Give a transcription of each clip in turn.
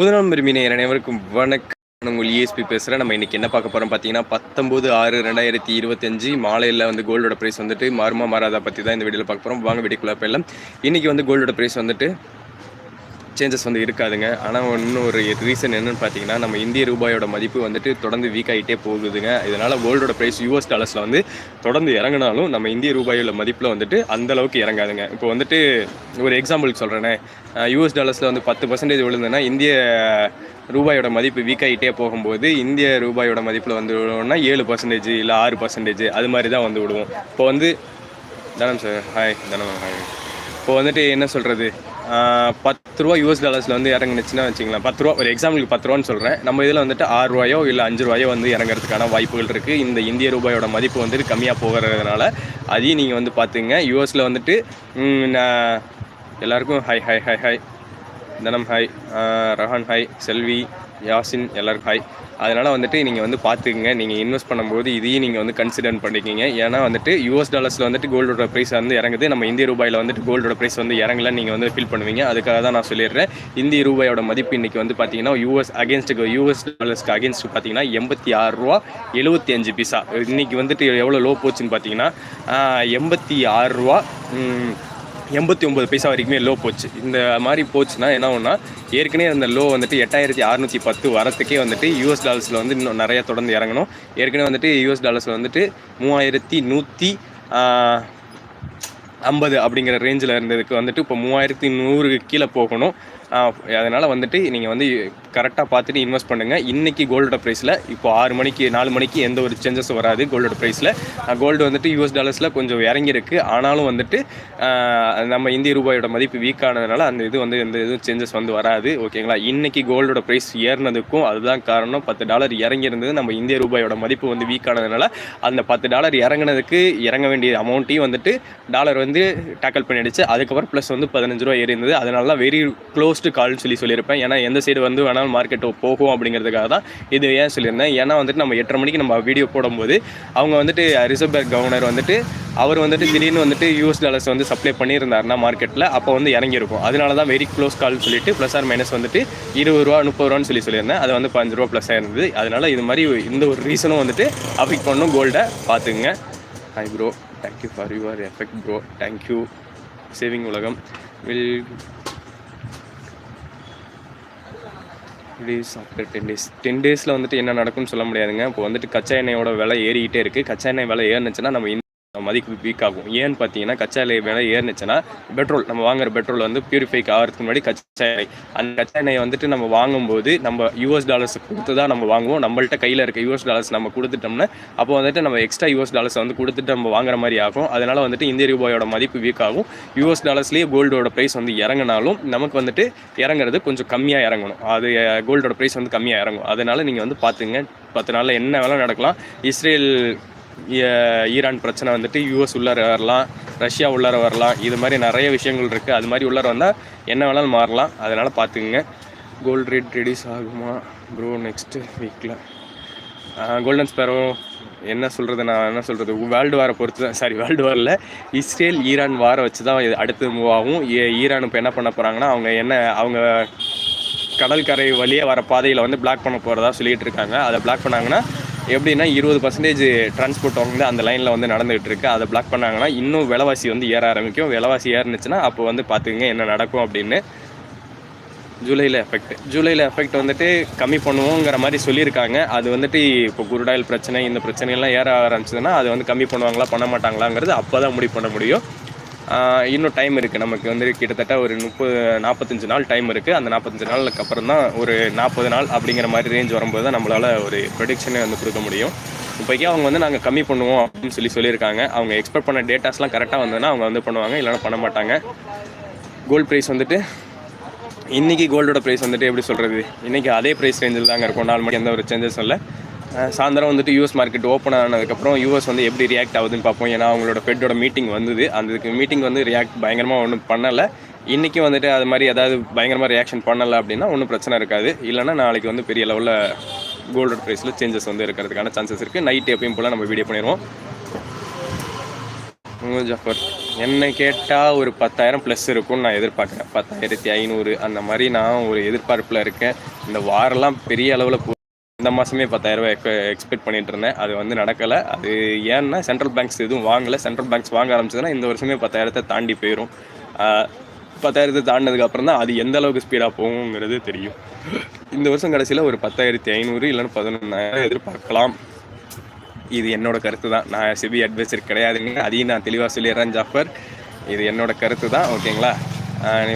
புதுநாள் மீன அனைவருக்கும் வணக்கம். உங்கள் இஎஸ்பி பேசுகிறேன் நம்ம இன்றைக்கி என்ன பார்க்க போகிறோம் பார்த்தீங்கன்னா பத்தொம்போது ஆறு ரெண்டாயிரத்தி இருபத்தஞ்சு மாலையில் வந்து கோல்டோட ப்ரைஸ் வந்துட்டு மாறுமா மாறாதா பற்றி தான் இந்த வீடியோவில் பார்க்க போகிறோம் வாங்க வீடியோக்குள்ளே போயிடலாம். இன்றைக்கி வந்து கோல்டோட ப்ரைஸ் வந்துட்டு சேஞ்சஸ் வந்து இருக்காதுங்க. ஆனால் இன்னும் ஒரு ரீசன் என்னென்னு பார்த்தீங்கன்னா நம்ம இந்திய ரூபாயோட மதிப்பு வந்துட்டு தொடர்ந்து வீக் ஆகிட்டே போகுதுங்க. இதனால் வேர்ல்டோட ப்ரைஸ் யூஎஸ் டாலர்ஸில் வந்து தொடர்ந்து இறங்கினாலும் நம்ம இந்திய ரூபாயோட மதிப்பில் வந்துட்டு அந்தளவுக்கு இறங்காதுங்க. இப்போ வந்துட்டு ஒரு எக்ஸாம்பிளுக்கு சொல்கிறேனே யூஎஸ் டாலர்ஸில் வந்து பத்து பர்சன்டேஜ் விழுந்ததுன்னா இந்திய ரூபாயோட மதிப்பு வீக் ஆகிட்டே போகும்போது இந்திய ரூபாயோட மதிப்பில் வந்து விடுவோம்னா ஏழு பர்சன்டேஜ் இல்லை ஆறு பர்சன்டேஜ் அது மாதிரி தான் வந்து விடுவோம். இப்போ வந்து தனம் சார் ஹாய் தனம் ஹாய் இப்போ வந்துட்டு என்ன சொல்கிறது பத்து ரூபா யூஎஸ் டாலர்ஸில் வந்து இறங்குனுச்சுன்னா வச்சுக்கலாம் பத்து ரூபா ஒரு எக்ஸாம்பிளுக்கு பத்து ரூபான்னு சொல்கிறேன் நம்ம இதில் வந்துட்டு ஆறு ரூபாயோ இல்லை அஞ்சு ரூபாயோ வந்து இறங்குறதுக்கான வாய்ப்புகள் இருக்குது இந்த இந்திய ரூபாயோட மதிப்பு வந்துட்டு கம்மியாக போகிறதுனால அதையும் நீங்கள் வந்து பார்த்துங்க யூஎஸில் வந்துட்டு நான் எல்லாருக்கும் hi hi hi hi Dhanam hi Rahan hi Selvi Yasin எல்லாருக்கும் ஹாய் அதனால் வந்துட்டு நீங்கள் வந்து பார்த்துக்குங்க நீங்கள் இன்வெஸ்ட் பண்ணும்போது இதையும் நீங்கள் வந்து கன்சிடர் பண்ணிக்கிங்க. ஏன்னா வந்துட்டு யூஎஸ் டாலர்ஸில் வந்துட்டு கோல்டோட ப்ரைஸ் வந்து இறங்குது. நம்ம இந்திய ரூபாயில் வந்துட்டு கோல்டோட ப்ரைஸ் வந்து இறங்கலன்னு நீங்கள் வந்து ஃபீல் பண்ணுவீங்க. அதுக்காக தான் நான் சொல்லிடுறேன். இந்திய ரூபாயோட மதிப்பு இன்றைக்கி வந்து பார்த்தீங்கன்னா யூஎஸ் அகேன்ஸ்ட்டுக்கு யூஎஸ் டாலர்ஸ்க்கு அகேன்ஸ்ட் பார்த்தீங்கன்னா எண்பத்தி ஆறு ரூபா எழுபத்தி அஞ்சு பைசா. இன்றைக்கி வந்துட்டு எவ்வளோ லோ போச்சுன்னு பார்த்தீங்கன்னா எண்பத்தி ஆறு ரூபா எண்பத்தி ஒம்பது பைசா வரைக்குமே லோ போச்சு. இந்த மாதிரி போச்சுன்னா என்ன ஒன்றா ஏற்கனவே அந்த லோ வந்துட்டு எட்டாயிரத்தி அறநூற்றி பத்து வரத்துக்கே வந்துட்டு யூஎஸ் டாலர்ஸில் வந்து இன்னும் நிறையா தொடர்ந்து இறங்கணும். ஏற்கனவே வந்துட்டு யூஎஸ் டாலர்ஸில் வந்துட்டு மூவாயிரத்தி நூற்றி ஐம்பது அப்படிங்கிற ரேஞ்சில் இருந்ததுக்கு வந்துட்டு இப்போ மூவாயிரத்தி நூறுக்கு கீழே போகணும். அதனால் வந்துட்டு நீங்கள் வந்து கரெக்டாக பார்த்துட்டு இன்வெஸ்ட் பண்ணுங்கள் இன்றைக்கி கோல்டோட ப்ரைஸில் இப்போ ஆறு மணிக்கு நாலு மணிக்கு எந்த ஒரு சேஞ்சஸும் வராது கோல்டோட ப்ரைஸில் கோல்டு வந்துட்டு யூஎஸ் டாலர்ஸில் கொஞ்சம் இறங்கியிருக்கு. ஆனாலும் வந்துட்டு நம்ம இந்திய ரூபாயோட மதிப்பு வீக் ஆனதுனால அந்த இது வந்து எந்த இதுவும் சேஞ்சஸ் வந்து வராது. ஓகேங்களா இன்றைக்கி கோல்டோட ப்ரைஸ் ஏறினதுக்கும் அதுதான் காரணம். பத்து டாலர் இறங்கியிருந்தது. நம்ம இந்திய ரூபாயோட மதிப்பு வந்து வீக் ஆனதுனால அந்த பத்து டாலர் இறங்கினதுக்கு இறங்க வேண்டிய அமௌண்ட்டையும் வந்துட்டு டாலர் வந்து டேக்கிள் பண்ணிடுச்சு. அதுக்கப்புறம் ப்ளஸ் வந்து பதினஞ்சு ரூபா ஏறி அதனால தான் வெரி க்ளோஸ்டு கால்னு சொல்லி சொல்லியிருப்பேன். ஏன்னா எந்த சைடு வந்து வேணால் நாள் மார்க்கெட் போகும் அப்படிங்கிறதுக்காக தான் இது ஏன் சொல்லியிருந்தேன்? ஏன்னா வந்துட்டு நம்ம எட்டரை மணிக்கு நம்ம வீடியோ போடும்போது அவங்க வந்துட்டு ரிசர்வ் பேங்க் கவர்னர் வந்துட்டு அவர் வந்துட்டு திடீர்னு வந்துட்டு யூஎஸ் டாலர்ஸ் வந்து சப்ளை பண்ணியிருந்தாருன்னா மார்க்கெட்டில் அப்போ வந்து இறங்கியிருக்கும். அதனால தான் வெரி க்ளோஸ் கால்னு சொல்லிட்டு ப்ளஸ் ஆர் மைனஸ் வந்துட்டு இருபது ரூபா முப்பது ரூபான்னு சொல்லி சொல்லியிருந்தேன். அது வந்து பதினஞ்சு ரூபா ப்ளஸ் ஆயிருந்தது அதனால இது மாதிரி இந்த ஒரு ரீசனும் வந்துட்டு அஃபெக்ட் பண்ணும் கோல்டை பார்த்துங்க hi bro thank you for your effect bro thank you saving உலகம். Will days after ten days ten டேஸில் வந்துட்டு என்ன நடக்கும்னு சொல்ல முடியாதுங்க. இப்போ வந்துட்டு கச்சா எண்ணெயோட விலை ஏறிக்கிட்டே இருக்குது கச்சா எண்ணெய் விலை ஏறுனுச்சுன்னா நம்ம மதிப்பு வீக் ஆகும். ஏன்னு பார்த்தீங்கன்னா கச்சா எண்ணெய் விலை ஏறுனுச்சுன்னா பெட்ரோல் நம்ம வாங்குற பெட்ரோல் வந்து பியூரிஃபைக்கு ஆகிறதுக்கு முன்னாடி கச்சா எண்ணெய் அந்த கச்சா எண்ணெயை வந்துட்டு நம்ம வாங்கும்போது நம்ம யூஎஸ் டாலர்ஸ் கொடுத்து தான் நம்ம வாங்குவோம். நம்மள்ட்ட கையில் இருக்க யூஎஸ் டாலர்ஸ் நம்ம கொடுத்துட்டோம்னா அப்போ வந்துட்டு நம்ம எக்ஸ்ட்ரா யூஎஸ் டாலர்ஸ் வந்து கொடுத்துட்டு நம்ம வாங்குற மாதிரி ஆகும். அதனால வந்துட்டு இந்திய ரூபாயோட மதிப்பு வீக் ஆகும். யூஎஸ் டாலர்ஸ்லேயே கோல்டோட ப்ரைஸ் வந்து இறங்கினாலும் நமக்கு வந்துட்டு இறங்குறது கொஞ்சம் கம்மியாக இறங்கணும். அது கோல்டோட ப்ரைஸ் வந்து கம்மியாக இறங்கும். அதனால நீங்கள் வந்து பார்த்துங்க. பத்து நாளில் என்ன வேலை நடக்கலாம். இஸ்ரேல் ஈரான் பிரச்சனை வந்துட்டு யூஎஸ் உள்ளார வரலாம் ரஷ்யா உள்ளார வரலாம். இது மாதிரி நிறைய விஷயங்கள் இருக்குது அது மாதிரி உள்ளார வந்தால் என்ன வேணாலும் மாறலாம். அதனால் பார்த்துக்குங்க கோல்டு ரேட் ரெடியூஸ் ஆகுமா? ப்ரோ நெக்ஸ்ட்டு வீக்கில் கோல்டன் ஸ்பேரோ என்ன சொல்கிறது நான் என்ன சொல்கிறது வேர்ல்டு வாரை பொறுத்து தான். சாரி வேர்ல்டு வாரில் இஸ்ரேல் ஈரான் வாரை வச்சு தான் இது அடுத்து மூவ் ஆகும். ஈரான் இப்போ என்ன பண்ண போகிறாங்கன்னா அவங்க என்ன அவங்க கடற்கரை வழியே வர பாதையில் வந்து பிளாக் பண்ண போகிறதா சொல்லிகிட்டு இருக்காங்க. அதை பிளாக் பண்ணாங்கன்னா எப்படின்னா இருபது பர்சன்டேஜ் டிரான்ஸ்போர்ட் வந்து அந்த லைனில் வந்து நடந்துகிட்டு இருக்கு. அதை பிளாக் பண்ணாங்கன்னா இன்னும் விலைவாசி வந்து ஏற ஆரம்பிக்கும். விலைவாசி ஏறுனுச்சுன்னா அப்போ வந்து பார்த்துக்குங்க என்ன நடக்கும் அப்படின்னு ஜூலையில் எஃபெக்ட் ஜூலையில் எஃபெக்ட் வந்துட்டு கம்மி பண்ணுவோங்கிற மாதிரி சொல்லியிருக்காங்க. அது வந்துட்டு இப்போ குருடாயில் பிரச்சனை இந்த பிரச்சனையெல்லாம் ஏற ஆரம்பிச்சதுன்னா அது வந்து கம்மி பண்ணுவாங்களா பண்ண மாட்டாங்களாங்கிறது அப்போ தான் முடிவு பண்ண முடியும். இன்னும் டைம் இருக்குது நமக்கு வந்து கிட்டத்தட்ட ஒரு முப்பது நாற்பத்தஞ்சு நாள் டைம் இருக்குது அந்த நாற்பத்தஞ்சு நாளுக்கு அப்புறம் தான் ஒரு நாற்பது நாள் அப்படிங்கிற மாதிரி ரேஞ்ச் வரும்போது தான் நம்மளால் ஒரு ப்ரொடிக்ஷனே வந்து கொடுக்க முடியும். இப்போக்கி அவங்க வந்து நாங்கள் கம்மி பண்ணுவோம் அப்படின்னு சொல்லி சொல்லியிருக்காங்க. அவங்க எக்ஸ்பெக்ட் பண்ண டேட்டாஸ்லாம் கரெக்டாக வந்ததுன்னா அவங்க வந்து பண்ணுவாங்க. இல்லைன்னா பண்ண மாட்டாங்க. கோல்ட் ப்ரைஸ் வந்துட்டு இன்றைக்கி கோல்டோட ப்ரைஸ் வந்துட்டு எப்படி சொல்கிறது இன்றைக்கி அதே ப்ரைஸ் ரேஞ்சில் தாங்க இருக்கும். நாலு மணி எந்த ஒரு சேஞ்சஸும் இல்லை. சாயந்தரம் வந்துட்டு யூஎஸ் மார்க்கெட் ஓப்பன் ஆனதுக்கப்புறம் யூஎஸ் வந்து எப்படி ரியாக்ட் ஆகுதுன்னு பார்ப்போம். ஏன்னா அவங்களோட ஃபெட்டோட மீட்டிங் வந்தது. அந்த மீட்டிங் வந்து ரியாக்ட் பயங்கரமாக ஒன்றும் பண்ணலை. இன்றைக்கி வந்துட்டு அது மாதிரி ஏதாவது பயங்கரமாக ரியாக்ஷன் பண்ணலை அப்படின்னா ஒன்றும் பிரச்சனை இருக்காது. இல்லைன்னா நாளைக்கு வந்து பெரிய லெவலில் கோல்டு ப்ரைஸில் சேஞ்சஸ் வந்து இருக்கிறதுக்கான சான்சஸ் இருக்குது நைட் எப்பயும் போல் நம்ம வீடியோ பண்ணிடுவோம். ஜஃபர். என்ன கேட்டால் ஒரு பத்தாயிரம் ப்ளஸ் இருக்கும்னு நான் எதிர்பார்க்குறேன். பத்தாயிரத்தி ஐநூறு அந்த மாதிரி நான் ஒரு எதிர்பார்ப்பில் இருக்கேன். இந்த வாரெல்லாம் பெரிய அளவில் போ இந்த மாதமே பத்தாயிரரூபா எக் எக்ஸ்பெக்ட் பண்ணிட்டு இருந்தேன். அது வந்து நடக்கலை. அது ஏன்னா சென்ட்ரல் பேங்க்ஸ் எதுவும் வாங்கலை. சென்ட்ரல் பேங்க்ஸ் வாங்க ஆரம்பிச்சதுன்னா இந்த வருஷமே பத்தாயிரத்தை தாண்டி போயிடும் பத்தாயிரத்தை தாண்டினதுக்கப்புறம் தான் அது எந்த அளவுக்கு ஸ்பீடாக போகுங்கிறது தெரியும். இந்த வருஷம் கடைசியில் ஒரு பத்தாயிரத்தி ஐநூறு இல்லைன்னு பதினொன்றாயிரம் எதிர்பார்க்கலாம். இது என்னோட கருத்து தான். நான் சிபி அட்வைசர் கிடையாதுங்க. அதையும் நான் தெளிவாக சொல்லிடுறேன் ஜாஃபர். இது என்னோட கருத்து தான். ஓகேங்களா?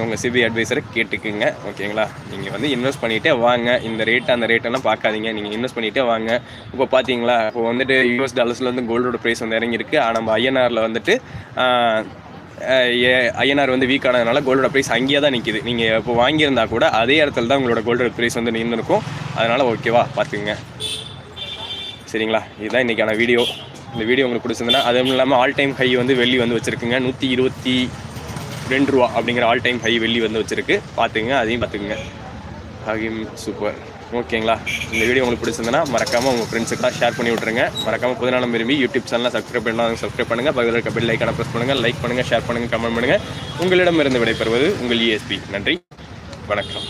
உங்கள் சிபி அட்வைசரை கேட்டுக்குங்க ஓகேங்களா நீங்கள் வந்து இன்வெஸ்ட் பண்ணிகிட்டே வாங்க. இந்த ரேட் அந்த ரேட்டெல்லாம் பார்க்காதீங்க. நீங்கள் இன்வெஸ்ட் பண்ணிகிட்டே வாங்க. இப்போ பார்த்தீங்களா இப்போ வந்துட்டு யூஎஸ் டாலர்ஸில் வந்து கோல்டோட ப்ரைஸ் வந்து இறங்கியிருக்கு. ஆனால் நம்ம ஐஎன்ஆரில் வந்துட்டு ஐஎன்ஆர் வந்து வீக் ஆனதுனால கோல்டோட ப்ரைஸ் அங்கேயே தான் நிற்கிது நீங்கள் இப்போ வாங்கியிருந்தா கூட அதே இடத்துல தான் உங்களோட கோல்டோட ப்ரைஸ் வந்து நின்று இருக்கும் அதனால் ஓகேவா பார்த்துக்குங்க. சரிங்களா? இதுதான் இன்றைக்கான வீடியோ இந்த வீடியோ உங்களுக்கு பிடிச்சிருந்தனா அதுவும் இல்லாமல் ஆல் டைம் ஹை வந்து வெள்ளி வந்து வச்சுருக்குங்க. நூற்றி இருபத்தி ரெண்டு ரூபா அப்படிங்கிற ஆல் டைம் ஹை வெள்ளி வந்து வச்சுருக்கு. பார்த்துங்க அதையும் பார்த்துக்குங்க. ஹகிம் சூப்பர் ஓகேங்களா? இந்த வீடியோ உங்களுக்கு பிடிச்சிருந்தனா மறக்காமல் உங்கள் ஃப்ரெண்ட்ஸுக்கெல்லாம் ஷேர் பண்ணி விட்ருங்க மறக்காமல் புதுநாளம் விரும்பி யூடியூப் சேனலில் சப்ஸ்கிரைப் பண்ணால் சப்ஸ்கிரைப் பண்ணுங்கள் பகுதியில் இருக்க பெல் ஐக்கான ப்ரெஸ் பண்ணுங்கள் லைக் பண்ணுங்கள் ஷேர் பண்ணுங்கள் கமெண்ட் பண்ணுங்கள் உங்களிடமிருந்து விடைபெறுவது உங்கள் இஎஸ்பி நன்றி. வணக்கம்.